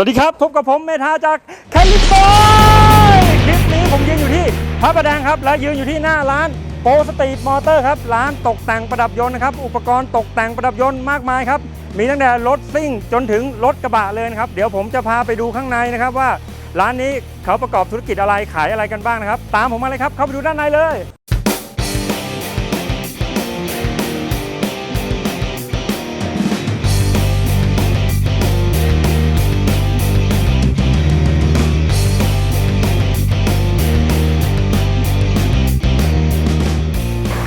สวัสดีครับ พบกับผมเมธาจากแคลิฟอร์คลิปนี้ผมยืนอยู่ที่พระประแดงครับ และยืนอยู่ที่หน้าร้านโปสตีมอเตอร์ครับร้านตกแต่งประดับยนต์นะครับ อุปกรณ์ตกแต่งประดับยนต์มากมายครับ มีตั้งแต่รถซิ่งจนถึงรถกระบะเลยนะครับ เดี๋ยวผมจะพาไปดูข้างในนะครับว่า ร้านนี้เขาประกอบธุรกิจอะไรขายอะไรกันบ้างนะครับ ตามผมมาเลยครับเข้าไปดูด้านในเลย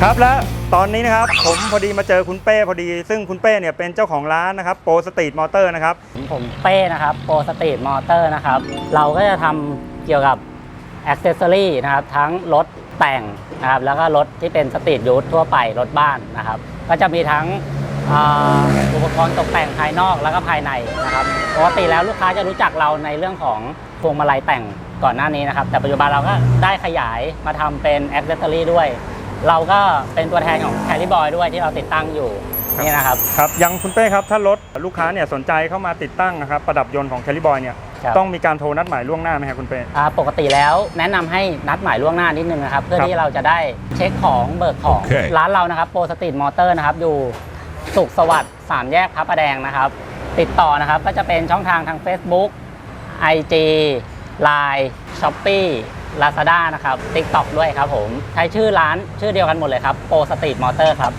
ครับและตอนนี้นะครับผมพอดีมาเจอคุณเป้พอดี ซึ่งคุณเป้เนี่ยเป็นเจ้าของร้านนะครับโปรสตรีทมอเตอร์นะครับผมเป้นะครับโปรสตรีทมอเตอร์นะครับเราก็จะทำเกี่ยวกับอ c เซสซอรี่นะครับทั้งรถแต่งนะครับแล้วก็รถที่เป็นสตรีทยูททั่วไปรถบ้านนะครับ ก็จะมีทั้งอ่าอุปกรณ์ตกแต่งภายนอกแล้วก็ภายในนะครับปกติแล้วลูกค้าจะรู้จักเราในเรื่องของพวงมาลัยแต่งก่อนหน้านี้นะครับ แต่ปัจจุบันเราก็ได้ขยายมาทำเป็นอ c เซสซอรี่ด้วย เราก็เป็นตัวแทนของแคลิบอยด้วยที่เราติดตั้งอยู่นี่นะครับ ครับยังคุณเป้ครับถ้ารถลูกค้าเนี่ยสนใจเข้ามาติดตั้งนะครับประดับยนต์ของแคลิบอยเนี่ยครับ ต้องมีการโทรนัดหมายล่วงหน้าไหมครับคุณเป้ อ่าปกติแล้วแนะนำให้นัดหมายล่วงหน้านิดนึงนะครับ เพื่อครับ ที่เราจะได้เช็คของเบิกของ โอเค ร้านเรานะครับโปรสตรีทมอเตอร์นะครับ อยู่สุขสวัสดิ์สามแยกพระประแดงนะครับ ติดต่อนะครับก็จะเป็นช่องทางทาง Facebook IG Line s h o p e e Lazada นะครับ TikTok ด้วยครับผม ใช้ชื่อร้านชื่อเดียวกันหมดเลยครับโปรสตรีทมอเตอร์ครับ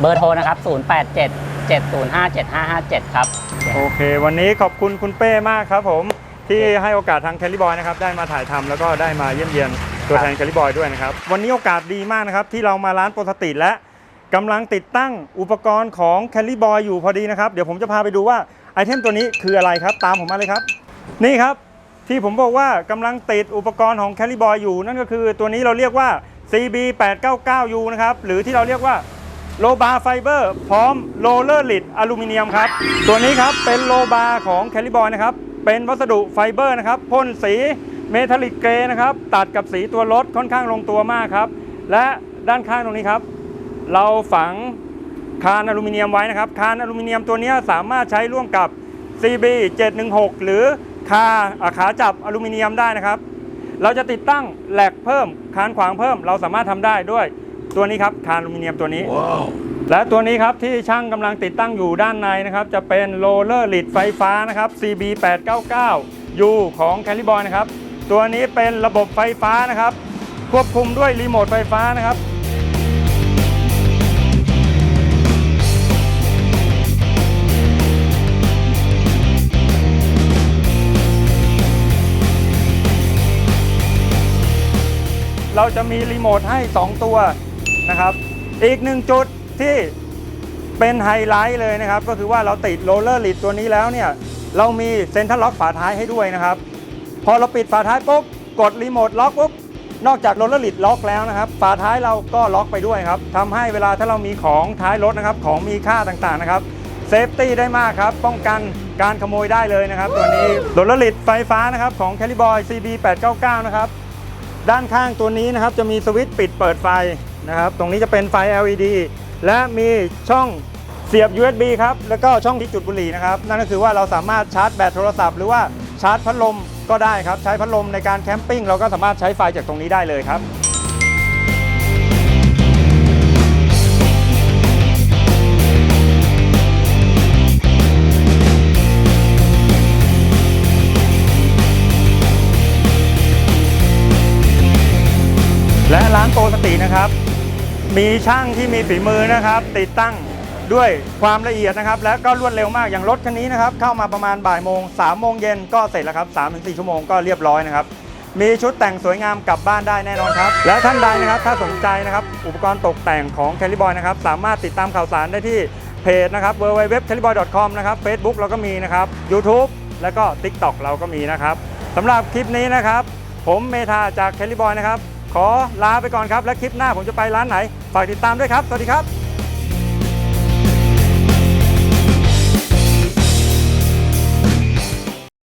เบอร์โทรนะครับ 087 705 7557 ครับ โอเค วันนี้ขอบคุณคุณเป้มากครับผม ที่ให้โอกาสทางแคลิบอยนะครับได้มาถ่ายทำแล้วก็ได้มาเยี่ยมเยียนตัวแทนแคลิบอยด้วยนะครับ วันนี้โอกาสดีมากนะครับ ที่เรามาร้านโปรสตรีทและกำลังติดตั้งอุปกรณ์ของแคลิบอยอยู่พอดีนะครับ เดี๋ยวผมจะพาไปดูว่าไอเทมตัวนี้คืออะไรครับ ตามผมมาเลยครับ นี่ครับ ที่ผมบอกว่ากำลังติดอุปกรณ์ของแคลิบอยอยู่ นั่นก็คือตัวนี้เราเรียกว่า CB 8 9 9 U นะครับ หรือที่เราเรียกว่าโลบาไฟเบอร์พร้อมโรลเลอร์ลิดอลูมิเนียมครับ ตัวนี้ครับเป็นโลบาของแคลิบอยนะครับ เป็นวัสดุไฟเบอร์นะครับพ่นสีเมทัลลิกเกรนะครับ ตัดกับสีตัวรถค่อนข้างลงตัวมากครับ และด้านข้างตรงนี้ครับ เราฝังคานอลูมิเนียมไว้นะครับ คานอลูมิเนียมตัวนี้สามารถใช้ร่วมกับ CB 716 หรือ คาอ่าขาจับอลูมิเนียมได้นะครับ เราจะติดตั้งแหลกเพิ่มคานขวางเพิ่ม เราสามารถทำได้ด้วยตัวนี้ครับคานอลูมิเนียมตัวนี้และตัวนี้ครับที่ช่างกำลังติดตั้งอยู่ด้านในนะครับ จะเป็นโรลเลอร์ลิดไฟฟ้านะครับ CB 899 U ของ c a l i b o y นะครับ ตัวนี้เป็นระบบไฟฟ้านะครับ ควบคุมด้วยรีโมทไฟฟ้านะครับ เราจะมีรีโมทให้ 2 ตัวนะครับ อีกหนึ่งจุดที่เป็นไฮไลท์เลยนะครับ ก็คือว่าเราติดโรลเลอร์ลิดตัวนี้แล้วเนี่ย เรามีเซ็นทรัลล็อกฝาท้ายให้ด้วยนะครับ พอเราปิดฝาท้ายปุ๊บกดรีโมทล็อกปุ๊บนอกจากโรลเลอร์ลิดล็อกแล้วนะครับ ฝาท้ายเราก็ล็อกไปด้วยครับทำให้เวลาถ้าเรามีของท้ายรถนะครับ ของมีค่าต่างๆนะครับเซฟตี้ได้มากครับ ป้องกันการขโมยได้เลยนะครับ ตัวนี้โรลเลอร์ลิดไฟฟ้านะครับของ c a l i b o y CB 899 นะครับ ด้านข้างตัวนี้นะครับจะมีสวิตช์ปิดเปิดไฟนะครับ ตรงนี้จะเป็นไฟ LED และมีช่องเสียบ USB ครับ แล้วก็ช่องที่จุดบุหรี่นะครับ นั่นก็คือว่าเราสามารถชาร์จแบตโทรศัพท์หรือว่าชาร์จพัดลมก็ได้ครับ ใช้พัดลมในการแคมปิ้งเราก็สามารถใช้ไฟจากตรงนี้ได้เลยครับ โปรสตินะครับ มีช่างที่มีฝีมือนะครับ ติดตั้งด้วยความละเอียดนะครับ และก็รวดเร็วมากอย่างรถคันนี้นะครับ เข้ามาประมาณบ่ายโมงสามโมงเย็นก็เสร็จแล้วครับสามถึงสี่ชั่วโมงก็เรียบร้อยนะครับ มีชุดแต่งสวยงามกลับบ้านได้แน่นอนครับ และท่านใดนะครับถ้าสนใจนะครับ อุปกรณ์ตกแต่งของ c a l i b o y นะครับ สามารถติดตามข่าวสารได้ที่เพจนะครับ www.caliboy.com นะครับ Facebook เราก็มีนะครับ YouTube แล้วก็ TikTok เราก็มีนะครับสำหรับคลิปนี้นะครับ ผมเมธาจาก c a l i b o y นะครับ ขอลาไปก่อนครับ และคลิปหน้าผมจะไปร้านไหน ฝากติดตามด้วยครับ สวัสดีครับ